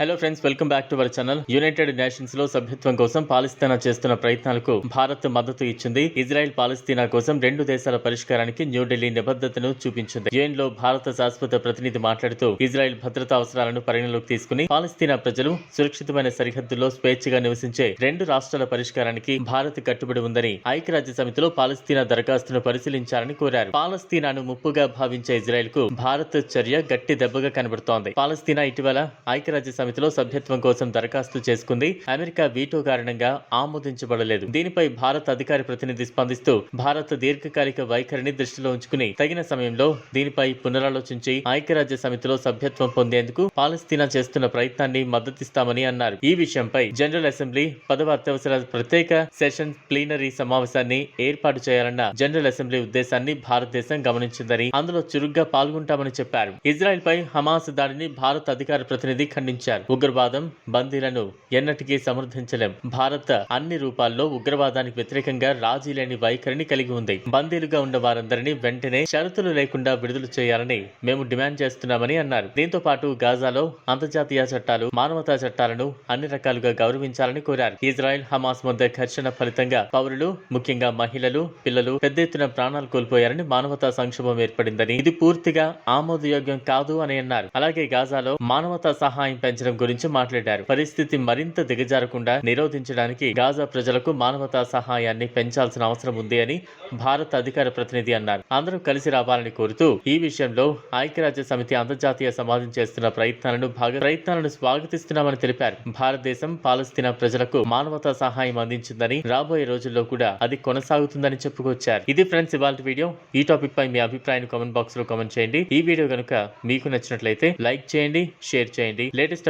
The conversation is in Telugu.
Hello friends welcome back to our channel united నేషన్స్లో సభ్యత్వం కోసం పాలస్తీనా చేస్తున్న ప్రయత్నాలకు భారత్ మద్దతు ఇచ్చింది. ఇజ్రాయెల్ పాలస్తీనా కోసం రెండు దేశాల పరిష్కారానికి న్యూఢిల్లీ నిబద్ధతను చూపించింది. యుఎన్లో భారత శాశ్వత ప్రతినిధి మాట్లాడుతూ ఇజ్రాయెల్ భద్రతా అవసరాలను పరిగణలోకి తీసుకుని పాలస్తీనా ప్రజలు సురక్షితమైన సరిహద్దుల్లో స్వేచ్ఛగా నివసించే రెండు రాష్ట్రాల పరిష్కారానికి భారత్ కట్టుబడి ఉందని ఐక్యరాజ్య సమితిలో పాలస్తీనా దరఖాస్తును పరిశీలించాలని కోరారు. పాలస్తీనాను ముప్పుగా భావించే ఇజ్రాయెల్కు భారత్ చర్య గట్టి దెబ్బగా కనబడుతోంది. పాలస్తీనా ఇటీవల ఐక్యరాజ్య సమితిలో సభ్యత్వం కోసం దరఖాస్తు చేసుకుంది. అమెరికా వీటో కారణంగా ఆమోదించబడలేదు. దీనిపై భారత్ అధికారి ప్రతినిధి స్పందిస్తూ భారత్ దీర్ఘకాలిక వైఖరిని దృష్టిలో ఉంచుకుని తగిన సమయంలో దీనిపై పునరాలోచించి ఐక్యరాజ్య సమితిలో సభ్యత్వం పొందేందుకు పాలస్తీనా చేస్తున్న ప్రయత్నాన్ని మద్దతిస్తామని అన్నారు. ఈ విషయంపై జనరల్ అసెంబ్లీ పదవ అత్యవసర ప్రత్యేక సెషన్ ప్లీనరీ సమావేశాన్ని ఏర్పాటు చేయాలన్న జనరల్ అసెంబ్లీ ఉద్దేశాన్ని భారతదేశం గమనించిందని అందులో చురుగ్గా పాల్గొంటామని చెప్పారు. ఇజ్రాయెల్ పై హమాస్ దాడిని భారత్ అధికార ప్రతినిధి ఖండించారు. ఉగ్రవాదం బందీలను ఎన్నటికీ సమర్థించలేం. భారత్ అన్ని రూపాల్లో ఉగ్రవాదానికి వ్యతిరేకంగా రాజీ లేని వైఖరిని కలిగి ఉంది. బందీలుగా ఉన్న వారందరినీ వెంటనే షరతులు లేకుండా విడుదల చేయాలని మేము డిమాండ్ చేస్తున్నామని అన్నారు. దీంతో పాటు గాజాలో అంతర్జాతీయ చట్టాలు మానవతా చట్టాలను అన్ని రకాలుగా గౌరవించాలని కోరారు. ఇజ్రాయెల్ హమాస్ మధ్య ఘర్షణ ఫలితంగా పౌరులు ముఖ్యంగా మహిళలు పిల్లలు పెద్ద ఎత్తున ప్రాణాలు కోల్పోయారని మానవతా సంక్షోభం ఏర్పడిందని ఇది పూర్తిగా ఆమోదయోగ్యం కాదు అని అన్నారు. అలాగే గాజాలో మానవతా సహాయం నిరోధించడం గురించి మాట్లాడారు. పరిస్థితి మరింత దిగజారకుండా నిరోధించడానికి గాజా ప్రజలకు మానవతా సహాయాన్ని పెంచాల్సిన అవసరం ఉంది అని భారత అధికార ప్రతినిధి అన్నారు. అందరూ కలిసి రావాలని కోరుతూ ఈ విషయంలో ఐక్యరాజ్య సమితి అంతర్జాతీయ సమాజం చేస్తున్న ప్రయత్నాలను భాగ ప్రయత్నాలను స్వాగతిస్తున్నామని తెలిపారు. భారతదేశం పాలస్తీనా ప్రజలకు మానవతా సహాయం అందించిందని రాబోయే రోజుల్లో కూడా అది కొనసాగుతుందని చెప్పుకొచ్చారు. ఇది ఫ్రెండ్స్ ఇవాళ వీడియో. ఈ టాపిక్ పై మీ అభిప్రాయాన్ని కామెంట్ బాక్స్లో కామెంట్ చేయండి. ఈ వీడియో కనుక మీకు నచ్చినట్లయితే లైక్ చేయండి షేర్ చేయండి. లేటెస్ట్